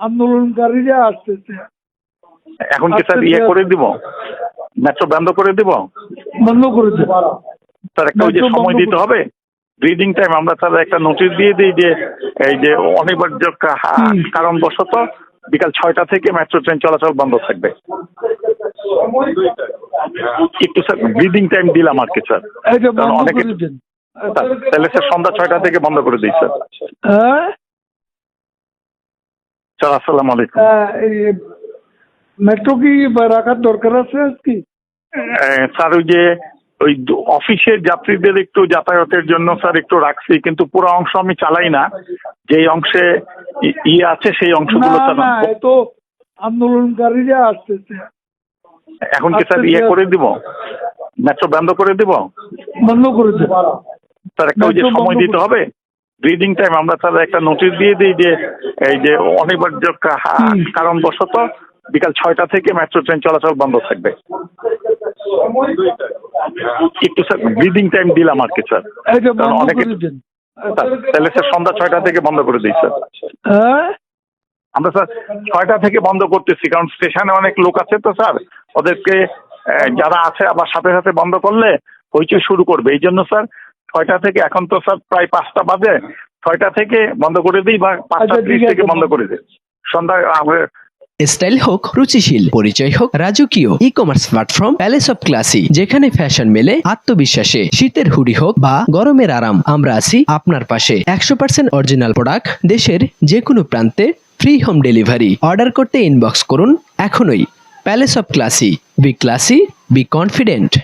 আন্দোলনকারীরা আসতেছে। এখন কি স্যার ইয়ে করে দিব? মেট্রো বন্ধ করে দিব? বন্ধ করেছে স্যার একটা ওই যে সময় দিতে হবে? ব্রিদিং টাইম আমরা স্যার একটা নোটিশ দিয়ে দিই যে এই যে অনিবার্য। কারণবশত বিকাল ছয়টা থেকে মেট্রো ট্রেন চলাচল বন্ধ থাকবে। একটু স্যার ব্রিদিং টাইম দিলাম আর কি স্যার। অনেকে- তাহলে স্যার সন্ধ্যা ছয়টা থেকে বন্ধ করে দিই স্যার। হ্যাঁ? স্যার আসসালামু আলাইকুম মেট্রো কি রাখার দরকার আছে কি? স্যার ওই যে ওই অফিসের যাত্রীদের একটু যাতায়াতের জন্য স্যার একটু রাখছি কিন্তু পুরো অংশ আমি চালাই না। যেই অংশে ইয়ে আছে সেই অংশগুলো তো আন্দোলনকারীরা আসতেছে। এখন কি স্যার ইয়ে করে দিব? মেট্রো বন্ধ করে দিব? বন্ধ করেছে স্যার একটা ওই যে সময় দিতে হবে? ব্রিদিং টাইম আমরা স্যার একটা নোটিশ দিয়ে দিই যে এই যে অনিবার্য। কারণবশত বিকাল ছয়টা থেকে মেট্রো ট্রেন চলাচল বন্ধ থাকবে। একটু স্যার ব্রিদিং টাইম দিলাম আর কি স্যার অনেকে- তাহলে স্যার সন্ধ্যা ছয়টা থেকে বন্ধ করে দিই স্যার আমরা স্যার ছয়টা থেকে বন্ধ করতেছি কারণ স্টেশনে অনেক লোক আছে তো স্যার ওদেরকে যারা আছে আবার সাথে সাথে বন্ধ করলে হইচই শুরু করবে। এই জন্য স্যার ছয়টা থেকে এখন তো স্যার প্রায় পাঁচটা বাজে ছয়টা থেকে বন্ধ করে দিই বা পাঁচটা আচ্ছা, ত্রিশ থেকে বন্ধ করে দিই। সন্ধ্যা আমরা স্টাইল হোক রুচিশীল পরিচয় হোক রাজকীয় e commerce platform palace of classy যেখানে ফ্যাশন মেলে আত্মবিশ্বাসে শীতের হুডি হোক বা গরমের আরাম আমরা আছি আপনার পাশে। একশো পার্সেন্ট অরিজিনাল প্রোডাক্ট দেশের যে কোনো প্রান্তে ফ্রি হোম ডেলিভারি অর্ডার করতে ইনবক্স করুন এখনই। Palace of classy be classy be confident